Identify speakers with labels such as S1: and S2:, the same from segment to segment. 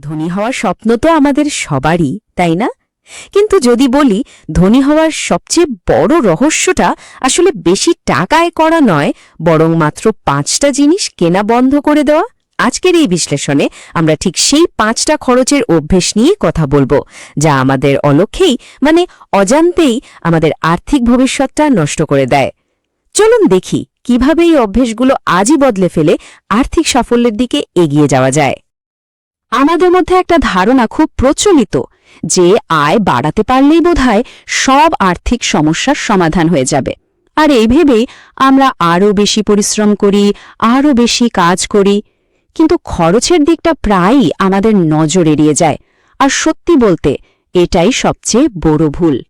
S1: ধনী হওয়ার স্বপ্ন তো আমাদের সবারই, তাই না? কিন্তু যদি বলি, ধনী হওয়ার সবচেয়ে বড় রহস্যটা আসলে বেশি টাকায় করা নয়, বরং মাত্র পাঁচটা জিনিস কেনা বন্ধ করে দেওয়া। আজকের এই বিশ্লেষণে আমরা ঠিক সেই পাঁচটা খরচের অভ্যেস নিয়ে কথা বলব, যা আমাদের অলক্ষেই মানে অজান্তেই আমাদের আর্থিক ভবিষ্যৎটা নষ্ট করে দেয়। চলুন দেখি, কীভাবে এই অভ্যেসগুলো আজই বদলে ফেলে আর্থিক সাফল্যের দিকে এগিয়ে যাওয়া যায়। আমাদের মধ্যে একটা ধারণা খুব প্রচলিত যে আয় বাড়াতে পারলেই বোধহয় সব আর্থিক সমস্যার সমাধান হয়ে যাবে। আর এই ভেবেই আমরা আরও বেশি পরিশ্রম করি, আরও বেশি কাজ করি। কিন্তু খরচের দিকটা প্রায়ই আমাদের নজর এড়িয়ে যায়। আর সত্যি বলতে, এটাই সবচেয়ে বড় ভুল।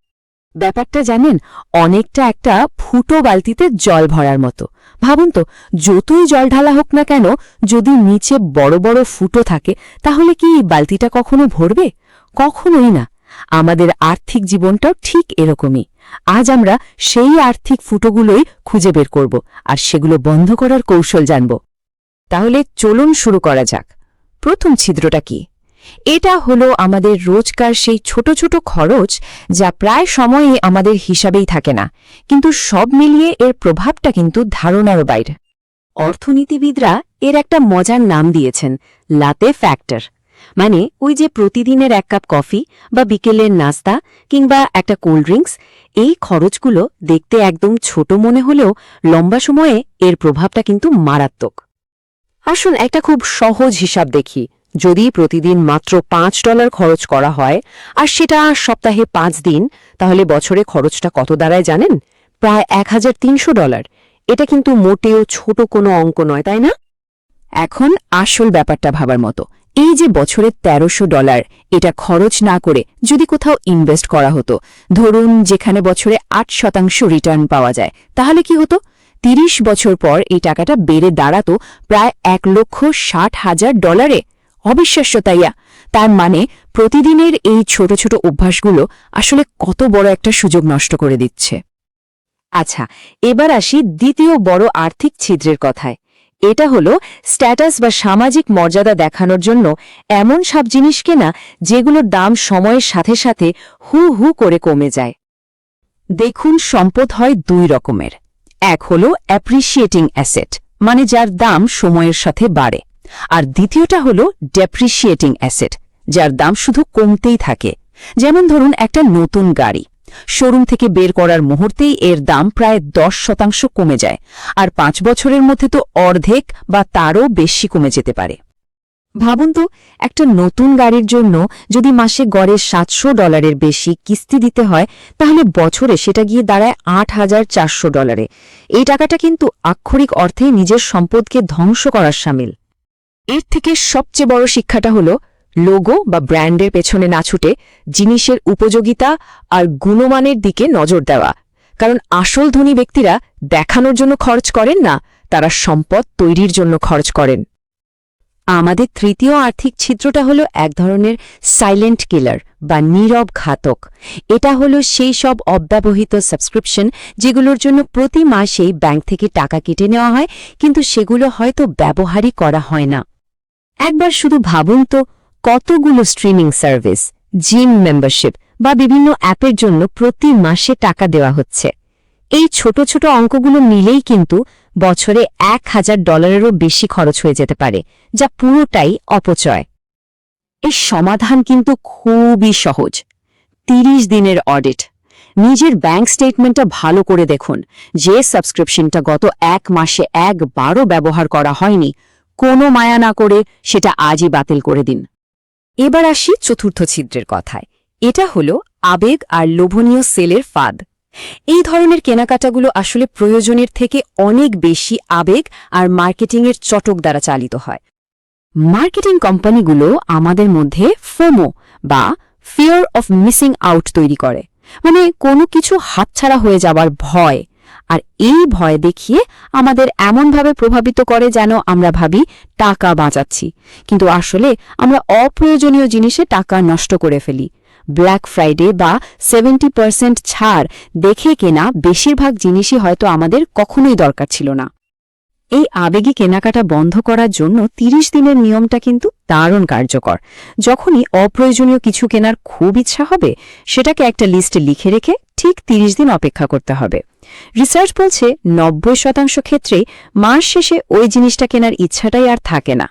S1: ব্যাপারটা জানেন, অনেকটা একটা ফুটো বালতিতে জল ভরার মতো। ভাবুন তো যতই জল ঢালা হোক না কেন, যদি নিচে বড় বড় ফুটো থাকে, তাহলে কি বালতিটা কখনো ভরবে? কখনোই না। আমাদের আর্থিক জীবনটাও ঠিক এরকমই। আজ আমরা সেই আর্থিক ফুটোগুলোই খুঁজে বের করব আর সেগুলো বন্ধ করার কৌশল জানব। তাহলে চলুন শুরু করা যাক। প্রথম ছিদ্রটা কি? এটা হলো আমাদের রোজকার সেই ছোট ছোট খরচ যা প্রায় সময়ে আমাদের হিসাবেই থাকে না। কিন্তু সব মিলিয়ে এর প্রভাবটা কিন্তু ধারণারও বাইরে। অর্থনীতিবিদরা এর একটা মজার নাম দিয়েছেন, লাতে ফ্যাক্টর। মানে ওই যে প্রতিদিনের এক কাপ কফি বা বিকেলের নাস্তা কিংবা একটা কোল্ড ড্রিঙ্কস, এই খরচগুলো দেখতে একদম ছোট মনে হলেও লম্বা সময়ে এর প্রভাবটা কিন্তু মারাত্মক। আসুন একটা খুব সহজ হিসাব দেখি। যদি প্রতিদিন মাত্র পাঁচ ডলার খরচ করা হয়, আর সেটা সপ্তাহে পাঁচ দিন, তাহলে বছরে খরচটা কত দাঁড়ায় জানেন? প্রায় এক হাজার তিনশো ডলার। এটা কিন্তু মোটেও ছোট কোনো অঙ্ক নয়, তাই না? এখন আসল ব্যাপারটা ভাবার মতো। এই যে বছরে তেরোশো ডলার, এটা খরচ না করে যদি কোথাও ইনভেস্ট করা হতো, ধরুন যেখানে বছরে আট শতাংশ রিটার্ন পাওয়া যায়, তাহলে কি হতো? তিরিশ বছর পর এই টাকাটা বেড়ে দাঁড়াতো প্রায় এক লক্ষ ষাট হাজার ডলারে। অবিশ্বাস্য তাইয়া। তার মানে প্রতিদিনের এই ছোট ছোট অভ্যাসগুলো আসলে কত বড় একটা সুযোগ নষ্ট করে দিচ্ছে। আচ্ছা এবার আসি দ্বিতীয় বড় আর্থিক ছিদ্রের কথায়। এটা হলো স্ট্যাটাস বা সামাজিক মর্যাদা দেখানোর জন্য এমন সব জিনিস কেনা যেগুলোর দাম সময়ের সাথে সাথে হু হু করে কমে যায়। দেখুন, সম্পদ হয় দুই রকমের। এক হলো অ্যাপ্রিসিয়েটিং অ্যাসেট মানে যার দাম সময়ের সাথে বাড়ে। আর দ্বিতীয়টা হল ডেপ্রিসিয়েটিং অ্যাসেট যার দাম শুধু কমতেই থাকে। যেমন ধরুন একটা নতুন গাড়ি। শোরুম থেকে বের করার মুহূর্তেই এর দাম প্রায় দশ শতাংশ কমে যায়, আর পাঁচ বছরের মধ্যে তো অর্ধেক বা তারও বেশি কমে যেতে পারে। ভাবুন তো, একটা নতুন গাড়ির জন্য যদি মাসে গড়ে সাতশো ডলারের বেশি কিস্তি দিতে হয়, তাহলে বছরে সেটা গিয়ে দাঁড়ায় আট হাজার চারশো ডলারে। এই টাকাটা কিন্তু আক্ষরিক অর্থে নিজের সম্পদকে ধ্বংস করার সামিল। এর থেকে সবচেয়ে বড় শিক্ষাটা হল লোগো বা ব্র্যান্ডের পেছনে না ছুটে জিনিসের উপযোগিতা আর গুণমানের দিকে নজর দেওয়া। কারণ আসল ধনী ব্যক্তিরা দেখানোর জন্য খরচ করেন না, তারা সম্পদ তৈরির জন্য খরচ করেন। আমাদের তৃতীয় আর্থিক ছিদ্রটা হলো এক ধরনের সাইলেন্ট কিলার বা নীরব ঘাতক। এটা হলো সেই সব অব্যবহৃত সাবস্ক্রিপশন যেগুলোর জন্য প্রতি মাসেই ব্যাংক থেকে টাকা কেটে নেওয়া হয়, কিন্তু সেগুলো হয়তো ব্যবহারই করা হয় না। একবার শুধু ভাবুন তো, কতগুলো স্ট্রিমিং সার্ভিস জিম মেম্বারশিপ বা বিভিন্ন অ্যাপের জন্য প্রতি মাসে টাকা দেওয়া হচ্ছে। এই ছোট ছোট অঙ্কগুলো মিলেই কিন্তু বছরে এক হাজার ডলারেরও বেশি খরচ হয়ে যেতে পারে, যা পুরোটাই অপচয়। এর সমাধান কিন্তু খুবই সহজ। তিরিশ দিনের অডিট নিজের ব্যাংক স্টেটমেন্টটা ভালো করে দেখুন। যে সাবস্ক্রিপশনটা গত এক মাসে একবারও ব্যবহার করা হয়নি কোনো মায়া না করে সেটা আজই বাতিল করে দিন। এবার আসি চতুর্থ ছিদ্রের কথায়। এটা হলো আবেগ আর লোভনীয় সেলের ফাঁদ। এই ধরনের কেনাকাটাগুলো আসলে প্রয়োজনের থেকে অনেক বেশি আবেগ আর মার্কেটিংয়ের চটক দ্বারা চালিত হয়। মার্কেটিং কোম্পানিগুলো আমাদের মধ্যে ফোমো বা ফিয়ার অফ মিসিং আউট তৈরি করে। মানে কোনো কিছু হাতছাড়া হয়ে যাবার ভয় আর এই ভয় দেখিয়ে আমাদের এমনভাবে প্রভাবিত করে যেন আমরা ভাবি, টাকা বাঁচাচ্ছি। কিন্তু আসলে আমরা অপ্রয়োজনীয় জিনিসে টাকা নষ্ট করে ফেলি। ব্ল্যাক ফ্রাইডে বা সেভেন্টি পার্সেন্ট ছাড় দেখে কেনা বেশিরভাগ জিনিসই হয়তো আমাদের কখনোই দরকার ছিল না। এই আবেগী কেনাকাটা বন্ধ করার জন্য ৩০ দিনের নিয়মটা কিন্তু দারুণ কার্যকর। যখনই অপ্রয়োজনীয় কিছু কেনার খুব ইচ্ছা হবে, সেটাকে একটা লিস্টে লিখে রেখে ঠিক ৩০ দিন অপেক্ষা করতে হবে। রিসার্চ বলছে নব্বই শতাংশ ক্ষেত্রেই মাস শেষে ওই জিনিসটা কেনার ইচ্ছাটাই আর থাকে না।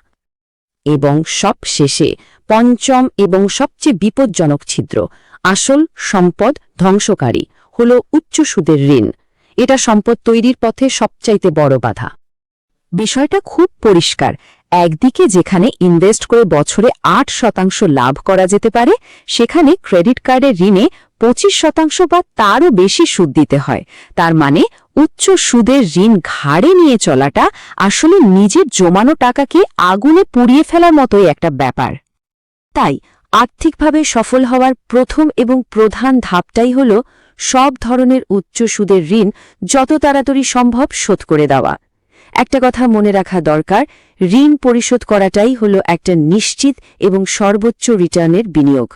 S1: এবং সব শেষে পঞ্চম এবং সবচেয়ে বিপজ্জনক ছিদ্র, আসল সম্পদ ধ্বংসকারী, হল উচ্চ সুদের ঋণ। এটা সম্পদ তৈরির পথে সবচাইতে বড় বাধা। বিষয়টা খুব পরিষ্কার। একদিকে যেখানে ইনভেস্ট করে বছরে আট শতাংশ লাভ করা যেতে পারে, সেখানে ক্রেডিট কার্ডের ঋণে পঁচিশ শতাংশ বা তারও বেশি সুদ দিতে হয়। তার মানে উচ্চ সুদের ঋণ ঘাড়ে নিয়ে চলাটা আসলে নিজের জমানো টাকাকে আগুনে পুড়িয়ে ফেলার মতোই একটা ব্যাপার। তাই আর্থিকভাবে সফল হওয়ার প্রথম এবং প্রধান ধাপটাই হল সব ধরনের উচ্চ সুদের ঋণ যত তাড়াতাড়ি সম্ভব শোধ করে দেওয়া। একটা কথা মনে রাখা দরকার, ঋণ পরিশোধ করাটাই হল একটা নিশ্চিত এবং সর্বোচ্চ রিটার্নের বিনিয়োগ।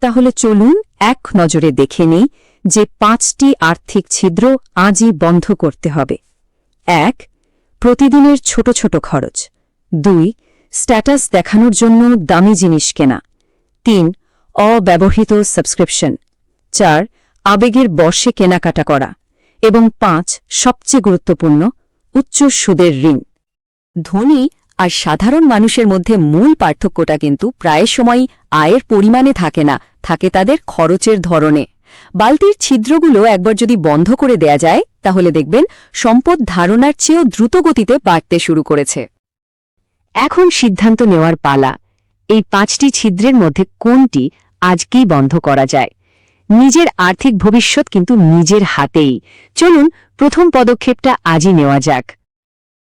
S1: তাহলে চলুন এক নজরে দেখে নেই যে পাঁচটি আর্থিক ছিদ্র আজই বন্ধ করতে হবে। এক, প্রতিদিনের ছোট ছোট খরচ। দুই, স্ট্যাটাস দেখানোর জন্য দামি জিনিস কেনা। তিন, অব্যবহৃত সাবস্ক্রিপশন। চার, আবেগের বর্ষে কেনাকাটা করা। এবং পাঁচ, সবচেয়ে গুরুত্বপূর্ণ উচ্চ সুদের ঋণ। ধনী আর সাধারণ মানুষের মধ্যে মূল পার্থক্যটা কিন্তু প্রায় সময়ই আয়ের পরিমাণে থাকে না, থাকে তাদের খরচের ধরনে। বালতির ছিদ্রগুলো একবার যদি বন্ধ করে দেয়া যায়, তাহলে দেখবেন সম্পদ ধারণার চেয়েও দ্রুত গতিতে বাড়তে শুরু করেছে। এখন সিদ্ধান্ত নেওয়ার পালা। এই পাঁচটি ছিদ্রের মধ্যে কোনটি আজকেই বন্ধ করা যায়? নিজের আর্থিক ভবিষ্যৎ কিন্তু নিজের হাতেই। চলুন প্রথম পদক্ষেপটা আজই নেওয়া যাক।